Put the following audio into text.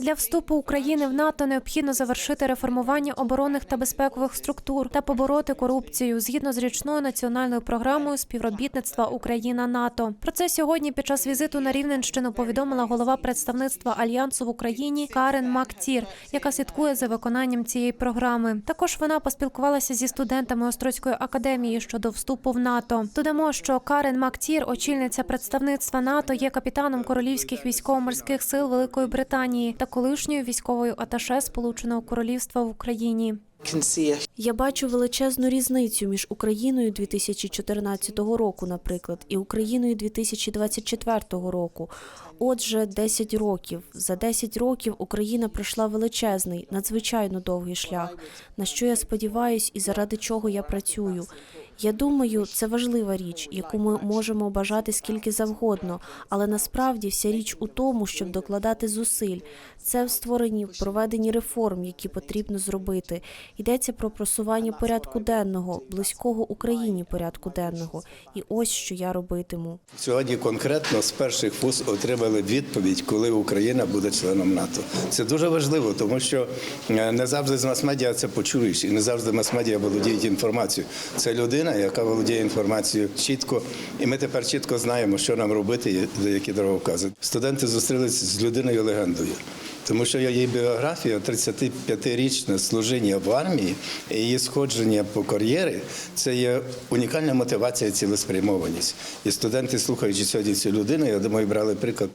Для вступу України в НАТО необхідно завершити реформування оборонних та безпекових структур та побороти корупцію згідно з річною національною програмою співробітництва Україна НАТО. Про це сьогодні під час візиту на Рівненщину повідомила голова представництва альянсу в Україні Карен Мактір, яка слідкує за виконанням цієї програми. Також вона поспілкувалася зі студентами Острозької академії щодо вступу в НАТО. Додамо, що Карен Мактір, очільниця представництва НАТО, є капітаном королівських військово-морських сил Великої Британії та колишньою військовою аташе Сполученого Королівства в Україні. Я бачу величезну різницю між Україною 2014 року, наприклад, і Україною 2024 року. Отже, 10 років. За 10 років Україна пройшла величезний, надзвичайно довгий шлях. На що я сподіваюсь і заради чого я працюю. Я думаю, це важлива річ, яку ми можемо бажати скільки завгодно, але насправді вся річ у тому, щоб докладати зусиль. Це в створенні проведенні реформ, які потрібно зробити. Йдеться про просування порядку денного, близького Україні порядку денного. І ось що я робитиму. Сьогодні конкретно з перших вуз отримали відповідь, коли Україна буде членом НАТО. Це дуже важливо, тому що е, не завжди з мас-медіа це почуєш, і не завжди мас-медіа володіють інформацією. Це людина, яка володіє інформацією чітко, і ми тепер чітко знаємо, що нам робити, і які дороговкази. Студенти зустрілися з людиною легендою. Тому що її біографія 35-річне служіння в армії, і її сходження по кар'єрі це є унікальна мотивація, цілеспрямованість. І студенти, слухаючи сьогодні цю людину, я думаю, брали приклад